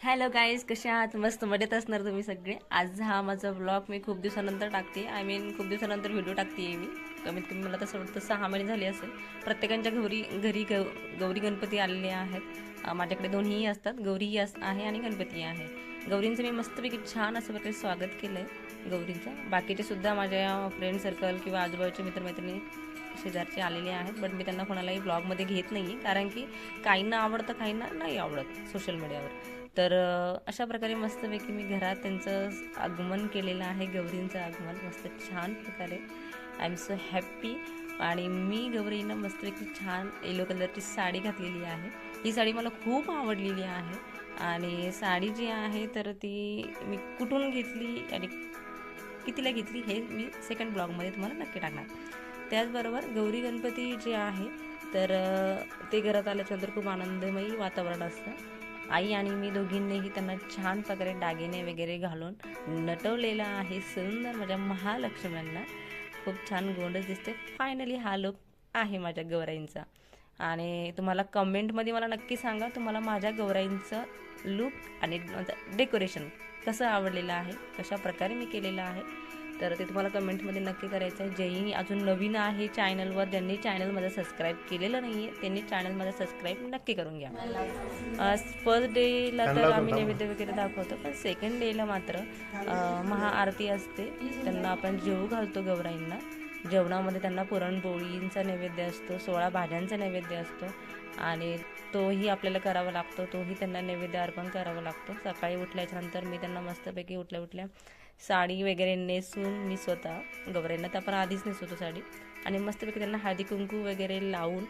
Hello guys कसे आहात? मस्त मजेत असणार तुम्ही सगळे. आज हा माझा ब्लॉग मी खूप दिवसानंतर टाकते. आय मीन खूप दिवसानंतर व्हिडिओ टाकते मी. कमीत कमी मला तसं वाटतं सहा महिने झाले असेल. प्रत्येकांच्या घरी घरी गौ गौरी गणपती आलेले आहेत. माझ्याकडे दोन्हीही असतात. गौरीही अस आहे आणि गणपती आहे. गौरींचं मी मस्तपैकी छान असं प्रकारे स्वागत केलं आहे गौरींचं. बाकीचे सुद्धा माझ्या फ्रेंड सर्कल किंवा आजूबाजूचे मित्रमैत्रिणी शेजारचे आलेले आहेत बट मी त्यांना कोणालाही ब्लॉगमध्ये घेत नाही आहे कारण की काहींना आवडतं काहींना नाही आवडत सोशल मीडियावर तर अशा प्रकारे मस्तपैकी मी घरात त्यांचं आगमन केलेलं आहे गौरींचं आगमन. मस्त छान प्रकारे. आय एम सो हॅप्पी आणि मी गौरीनं मस्तपैकी छान येलो कलरची साडी घातलेली आहे. ही साडी मला खूप आवडलेली आहे. आणि साडी जी आहे तर ती मी कुठून घेतली आणि कितीला घेतली हे मी सेकंड ब्लॉगमध्ये तुम्हाला नक्की टाकणार. त्याचबरोबर गौरी गणपती जे आहे तर ते घरात आल्याच्यानंतर खूप आनंदमयी वातावरण असतं. आई आणि मी दोघींनीही त्यांना छान प्रकारे दागिने वगैरे घालून नटवलेला आहे. सुंदर माझ्या महालक्ष्म्यांना खूप छान गोंडच दिसते. फायनली हा लुक आहे माझ्या गौराईंचा. आणि तुम्हाला कमेंटमध्ये मला नक्की सांगा तुम्हाला माझ्या गौराईंचं लुक आणि डेकोरेशन कसं आवडलेलं आहे कशा प्रकारे मी केलेलं आहे. तर ते तुम्हाला कमेंटमध्ये नक्की करायचं आहे. जेही अजून नवीन आहे चॅनलवर. ज्यांनी चॅनल माझं सबस्क्राईब केलेलं नाही आहे त्यांनी चॅनल माझं सबस्क्राईब नक्की करून घ्या. फर्स्ट डेला तर आम्ही नैवेद्य वगैरे दाखवतो पण सेकंड डेला मात्र महाआरती असते. त्यांना आपण जेवू घालतो गौराईंना. जेवणामध्ये त्यांना पुरणपोळींचा नैवेद्य असतो सोळा भाज्यांचा नैवेद्य असतो आणि तोही आपल्याला करावा लागतो तोही त्यांना नैवेद्य अर्पण करावा लागतो. सकाळी उठल्याच्यानंतर मी त्यांना मस्तपैकी उठल्या उठल्या साडी वगैरे नेसून मी स्वतः गवऱ्यांना तर आपण आधीच नेसवतो साडी. आणि मस्तपैकी त्यांना हळदी कुंकू वगैरे लावून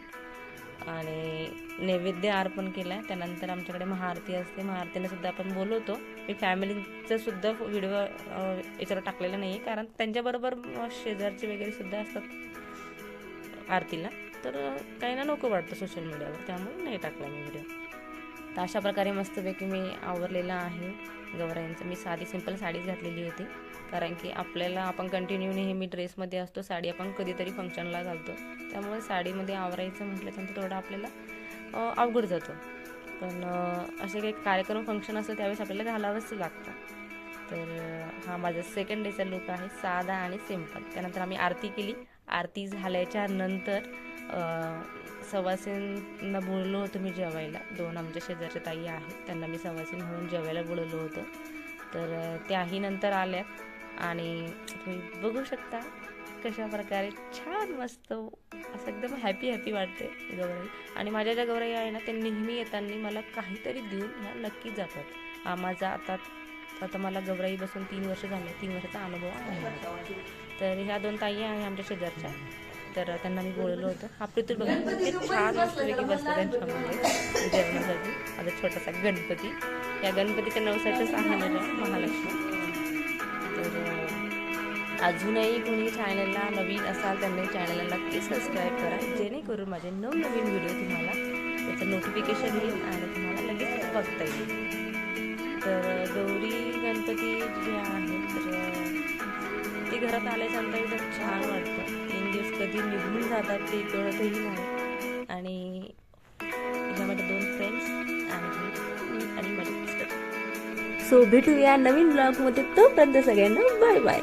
आणि नैवेद्य अर्पण केला आहे त्यानंतर आमच्याकडे महाआरती असते. महाआरतीने सुद्धा आपण बोलवतो. मी फॅमिलीचं सुद्धा व्हिडिओ याच्यावर टाकलेला नाही आहे कारण त्यांच्याबरोबर शेजारचे वगैरे सुद्धा असतात आरतीला. तर काही ना नको वाटतं सोशल मीडियावर त्यामुळे नाही टाकला मी व्हिडिओ तर अशा प्रकारे मस्तपैकी मी आवरलेलं आहे गवऱ्यांचं मी साधी सिंपल साडीच घातलेली होती. कारण की आपल्याला आपण कंटिन्यू नेहमी ड्रेसमध्ये असतो साडी आपण कधीतरी फंक्शनला घालतो. त्यामुळे साडीमध्ये आवरायचं म्हटल्यानंतर थोडं आपल्याला अवघड जातो. पण असे काही कार्यक्रम फंक्शन असतं त्यावेळेस आपल्याला घालावंच लागतं. तर हा माझा सेकंड डेचा लुक आहे साधा आणि सिंपल त्यानंतर आम्ही आरती केली. आरती झाल्याच्यानंतर सवासींना बोललो होतो मी जेवायला. दोन आमच्या शेजारच्या ताई आहेत त्यांना मी सवासीन म्हणून जेवायला बोलवलं होतं. तर त्याही नंतर आल्या आणि तुम्ही बघू शकता कशा प्रकारे छान मस्त असं एकदम हॅपी हॅपी वाटते गौराई. आणि माझ्या ज्या गौराई आहे ना ते नेहमी येताना मला काहीतरी देऊन ह्या नक्कीच जातात. हा माझा आता आता मला गौराई बसून तीन वर्ष झाले तीन वर्षाचा अनुभव आहे. तर ह्या दोन ताई आहे आमच्या शेजारच्या. तर त्यांना मी बोलवलं होतं. हा पृथ्वी बघा ते छान मस्तपैकी बसतं त्यांच्यामध्ये जेवणासाठी. माझा छोटासा गणपती. या गणपतीच्या नवसाच्याच आहार महालक्ष्मी. तर अजूनही कोणी चॅनलला नवीन असाल त्यांनी चॅनलला नक्की सबस्क्राईब करा. जेणेकरून माझे नवनवीन व्हिडिओ तुम्हाला त्याचं नोटिफिकेशन येईल आणि तुम्हाला लगेच बघता येईल. तर गौरी गणपती जे आहेत तर ते घरात आल्याच्यानंतर एकदम छान वाटतं. तीन कधी निघून जातात ते कळतही नाही. आणि ह्या माझ्या दोन फ्रेंड्स आणि मी आणि माझे मिस्टर सो भेटूया नवीन ब्लॉगमध्ये तोपर्यंत सगळ्यांना बाय बाय